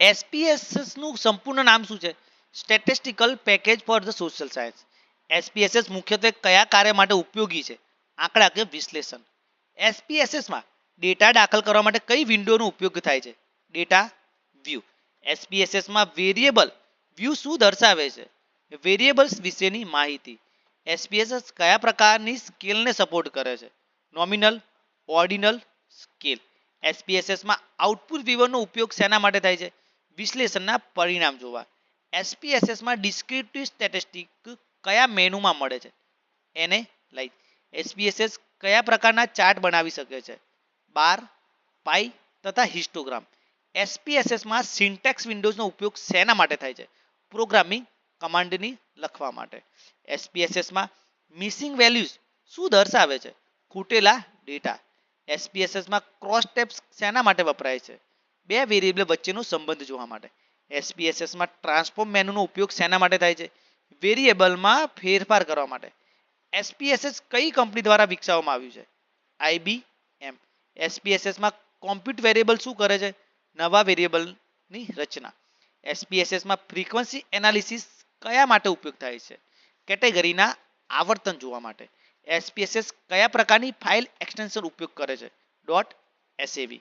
એસપીએસએસનું સંપૂર્ણ નામ શું છે? Statistical package for the social science SPSS મુખ્યત્વે કયા કાર્ય માટે ઉપયોગી છે? આંકડાકીય વિશ્લેષણ. એસપીએસએસમાં ડેટા દાખલ કરવા માટે કઈ વિન્ડોનો ઉપયોગ થાય છે? Data view. એસપીએસએસમાં વેરિયેબલ વ્યૂ શું દર્શાવે છે? વેરિયેબલ્સ વિશેની માહિતી. એસપીએસએસ કયા પ્રકારની સ્કેલને સપોર્ટ કરે છે? Nominal, ordinal, scale. એસપીએસએસમાં આઉટપુટ વિવરનો ઉપયોગ શેના માટે થાય છે? વિશ્લેષણના પરિણામ જોવા. એસપીએસએસમાં ડિસ્ક્રિપ્ટિવ સ્ટેટિસ્ટિક કયા મેનુમાં મળે છે? એને લઈ. એસપીએસએસ કયા પ્રકારના ચાર્ટ બનાવી શકે છે? બાર પાઈ તથા હિસ્ટોગ્રામ એસપીએસએસમાં સિન્ટેક્સ વિન્ડોઝનો ઉપયોગ શેના માટે થાય છે? પ્રોગ્રામિંગ કમાન્ડની લખવા માટે. એસપીએસએસમાં મિસિંગ વેલ્યુઝ શું દર્શાવે છે? ખૂટેલા ડેટા એસપીએસએસમાં ક્રોસ ટેપ્સ શેના માટે વપરાય છે? બે વેરિયેબલ વચ્ચેનો સંબંધ જોવા માટે. એસપીએસએસમાં ટ્રાન્સફોર્મ મેનુનો ઉપયોગ શેના માટે થાય છે? વેરિયેબલમાં ફેરફાર કરવા માટે. એસપીએસએસ કઈ કંપની દ્વારા વિકસાવવામાં આવ્યું છે? આઈબીએમ એસપીએસએસમાં કોમ્પ્યુટ વેરિયેબલ શું કરે છે? નવા વેરિયેબલની રચના. એસપીએસએસમાં ફ્રીક્વન્સી એનાલિસિસ કયા માટે ઉપયોગ થાય છે? કેટેગરીના આવર્તન જોવા માટે. એસપીએસએસ કયા પ્રકારની ફાઇલ એક્સટેન્શન ઉપયોગ કરે છે? ડોટ એસએવી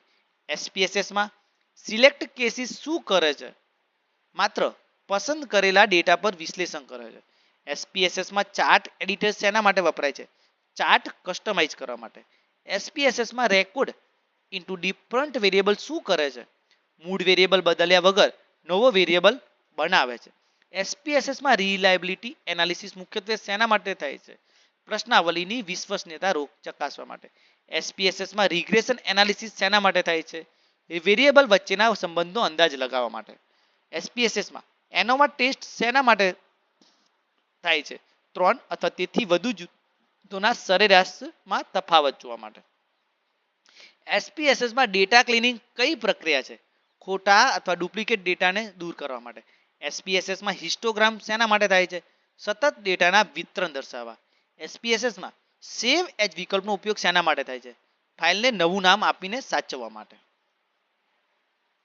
SPSS માં સિલેક્ટ કેસીસ શું કરે છે? માત્ર પસંદ કરેલા ડેટા પર વિશ્લેષણ કરે છે. એસપીએસએસમાં ચાર્ટ એડિટર શેના માટે વપરાય છે? ચાર્ટ કસ્ટમાઇઝ કરવા માટે. એસપીએસએસમાં રેકોર્ડ ઇન્ટુ ડિફરન્ટ વેરિયેબલ શું કરે છે? મૂળ વેરિયેબલ બદલ્યા વગર નવો વેરિયેબલ બનાવે છે. એસપીએસએસમાં રિલાયબિલિટી એનાલિસિસ મુખ્યત્વે શેના માટે થાય છે? પ્રશ્નાવલીની વિશ્વસનીયતા રોગ ચકાસવા માટે. એસપીએસએસમાં રિગ્રેશન એનાલિસિસ શેના માટે થાય છે? વેરિયેબલ વચ્ચેના સંબંધનો અંદાજ લગાવવા માટે. એસપીએસએસમાં એનોમાં ટેસ્ટ શેના માટે થાય છે? ત્રણ અથવા તેથી વધુ જૂથોના સરેરાશમાં તફાવત જોવા માટે. એસપીએસએસમાં ડેટા ક્લિનિંગ કઈ પ્રક્રિયા છે? ખોટા અથવા ડુપ્લિકેટ ડેટાને દૂર કરવા માટે. એસપીએસએસમાં હિસ્ટોગ્રામ શેના માટે થાય છે? સતત ડેટાના વિતરણ દર્શાવવા. એસપીએસએસમાં સેવ એજ વિકલ્પનો ઉપયોગ શેના માટે થાય છે? ફાઇલને નવું નામ આપીને સાચવવા માટે.